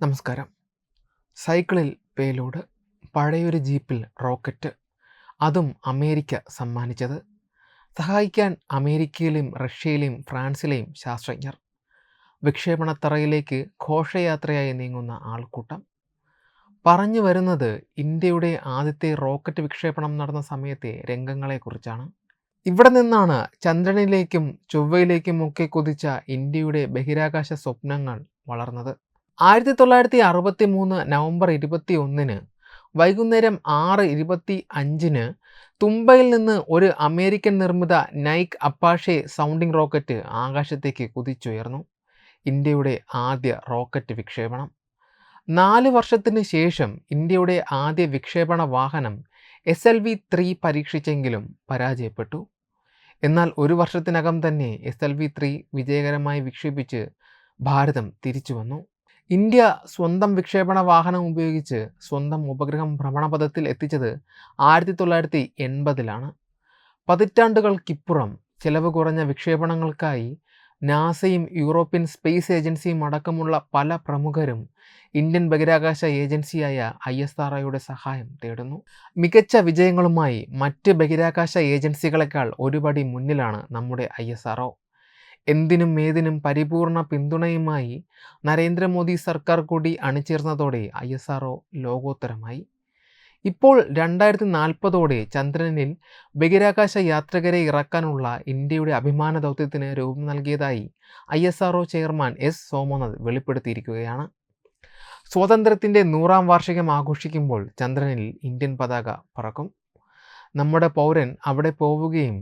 നമസ്കാരം. സൈക്കിളിൽ പേലോഡ് പഴയൊരു ജീപ്പിൽ റോക്കറ്റ് അതും അമേരിക്ക സമ്മാനിച്ചത്. സഹായിക്കാൻ അമേരിക്കയിലെയും റഷ്യയിലെയും ഫ്രാൻസിലെയും ശാസ്ത്രജ്ഞർ. വിക്ഷേപണത്തറയിലേക്ക് ഘോഷയാത്രയായി നീങ്ങുന്ന ആൾക്കൂട്ടം. പറഞ്ഞു വരുന്നത് ഇന്ത്യയുടെ ആദ്യത്തെ റോക്കറ്റ് വിക്ഷേപണം നടന്ന സമയത്തെ രംഗങ്ങളെക്കുറിച്ചാണ്. ഇവിടെ നിന്നാണ് ചന്ദ്രനിലേക്കും ചൊവ്വയിലേക്കും ഒക്കെ കുതിച്ച ഇന്ത്യയുടെ ബഹിരാകാശ സ്വപ്നങ്ങൾ വളർന്നത്. ആയിരത്തി തൊള്ളായിരത്തി അറുപത്തി മൂന്ന് നവംബർ ഇരുപത്തി ഒന്നിന് വൈകുന്നേരം ആറ് ഇരുപത്തി അഞ്ചിന് തുമ്പയിൽ നിന്ന് ഒരു അമേരിക്കൻ നിർമ്മിത നൈക്ക് അപ്പാഷെ സൗണ്ടിംഗ് റോക്കറ്റ് ആകാശത്തേക്ക് കുതിച്ചുയർന്നു. ഇന്ത്യയുടെ ആദ്യ റോക്കറ്റ് വിക്ഷേപണം. നാല് വർഷത്തിന് ശേഷം ഇന്ത്യയുടെ ആദ്യ വിക്ഷേപണ വാഹനം എസ് എൽ വി ത്രീ പരീക്ഷിച്ചെങ്കിലും പരാജയപ്പെട്ടു. എന്നാൽ ഒരു വർഷത്തിനകം തന്നെ എസ് എൽ വി ത്രീ വിജയകരമായി വിക്ഷേപിച്ച് ഭാരതം തിരിച്ചു വന്നു ഇന്ത്യ സ്വന്തം വിക്ഷേപണ വാഹനം ഉപയോഗിച്ച് സ്വന്തം ഉപഗ്രഹം ഭ്രമണപഥത്തിൽ എത്തിച്ചത് ആയിരത്തി തൊള്ളായിരത്തി എൺപതിലാണ് പതിറ്റാണ്ടുകൾക്കിപ്പുറം ചെലവ് കുറഞ്ഞ വിക്ഷേപണങ്ങൾക്കായി നാസയും യൂറോപ്യൻ സ്പേസ് ഏജൻസിയും അടക്കമുള്ള പല പ്രമുഖരും ഇന്ത്യൻ ബഹിരാകാശ ഏജൻസിയായ ഐ എസ് ആർ ഒയുടെ സഹായം തേടുന്നു. മികച്ച വിജയങ്ങളുമായി മറ്റ് ബഹിരാകാശ ഏജൻസികളെക്കാൾ ഒരുപടി മുന്നിലാണ് നമ്മുടെ ഐ എസ് ആർ ഒ. എന്തിനും ഏതിനും പരിപൂർണ പിന്തുണയുമായി നരേന്ദ്രമോദി സർക്കാർ കൂടി അണിചേർന്നതോടെ ഐ എസ് ആർ ലോകോത്തരമായി. ഇപ്പോൾ രണ്ടായിരത്തി നാൽപ്പതോടെ ചന്ദ്രനിൽ ബഹിരാകാശ യാത്രികരെ ഇറക്കാനുള്ള ഇന്ത്യയുടെ അഭിമാന ദൗത്യത്തിന് രൂപം നൽകിയതായി I S R chairman S Somanath വെളിപ്പെടുത്തിയിരിക്കുകയാണ്. സ്വാതന്ത്ര്യത്തിന്റെ നൂറാം വാർഷികം ആഘോഷിക്കുമ്പോൾ ചന്ദ്രനിൽ ഇന്ത്യൻ പതാക പറക്കും. നമ്മുടെ പൗരൻ അവിടെ പോവുകയും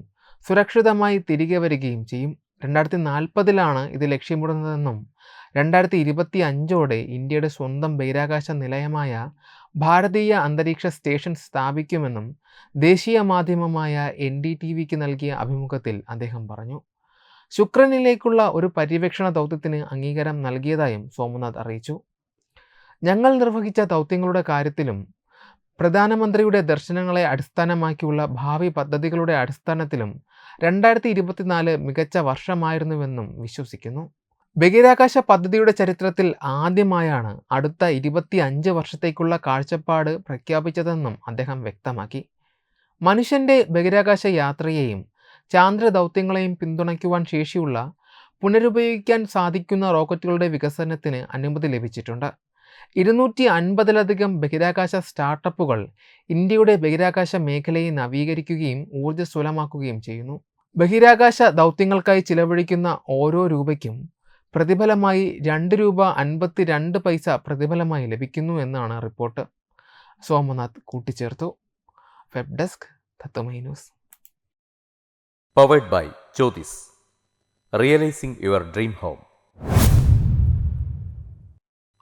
സുരക്ഷിതമായി തിരികെ വരികയും ചെയ്യും. രണ്ടായിരത്തി നാൽപ്പതിലാണ് ഇത് ലക്ഷ്യമിടുന്നതെന്നും രണ്ടായിരത്തി ഇരുപത്തി അഞ്ചോടെ ഇന്ത്യയുടെ സ്വന്തം ബഹിരാകാശ നിലയമായ ഭാരതീയ അന്തരീക്ഷ സ്റ്റേഷൻ സ്ഥാപിക്കുമെന്നും ദേശീയ മാധ്യമമായ എൻ ഡി ടി വിക്ക് നൽകിയ അഭിമുഖത്തിൽ അദ്ദേഹം പറഞ്ഞു. ശുക്രനിലേക്കുള്ള ഒരു പര്യവേക്ഷണ ദൗത്യത്തിന് അംഗീകാരം നൽകിയതായും സോമനാഥ് അറിയിച്ചു. ഞങ്ങൾ നിർവഹിച്ച ദൗത്യങ്ങളുടെ കാര്യത്തിലും പ്രധാനമന്ത്രിയുടെ ദർശനങ്ങളെ അടിസ്ഥാനമാക്കിയുള്ള ഭാവി പദ്ധതികളുടെ അടിസ്ഥാനത്തിലും രണ്ടായിരത്തി ഇരുപത്തിനാല് മികച്ച വർഷമായിരുന്നുവെന്നും വിശ്വസിക്കുന്നു. ബഹിരാകാശ പദ്ധതിയുടെ ചരിത്രത്തിൽ ആദ്യമായാണ് അടുത്ത ഇരുപത്തി അഞ്ച് വർഷത്തേക്കുള്ള കാഴ്ചപ്പാട് പ്രഖ്യാപിച്ചതെന്നും അദ്ദേഹം വ്യക്തമാക്കി. മനുഷ്യന്റെ ബഹിരാകാശ യാത്രയെയും ചാന്ദ്ര ദൗത്യങ്ങളെയും പിന്തുണയ്ക്കുവാൻ ശേഷിയുള്ള പുനരുപയോഗിക്കാൻ സാധിക്കുന്ന റോക്കറ്റുകളുടെ വികസനത്തിന് അനുമതി ലഭിച്ചിട്ടുണ്ട്. ഇരുന്നൂറ്റി അൻപതിലധികം ബഹിരാകാശ സ്റ്റാർട്ടപ്പുകൾ ഇന്ത്യയുടെ ബഹിരാകാശ മേഖലയെ നവീകരിക്കുകയും ഊർജസ്വലമാക്കുകയും ചെയ്യുന്നു. ബഹിരാകാശ ദൗത്യങ്ങൾക്കായി ചിലവഴിക്കുന്ന ഓരോ രൂപയ്ക്കും പ്രതിഫലമായി രണ്ട് രൂപ അൻപത്തി രണ്ട് പൈസ പ്രതിഫലമായി ലഭിക്കുന്നു എന്നാണ് റിപ്പോർട്ട്. സോമനാഥ് കൂട്ടിച്ചേർത്തു. Web desk Tatwamayi news. Powered by Jyothis realising your dream home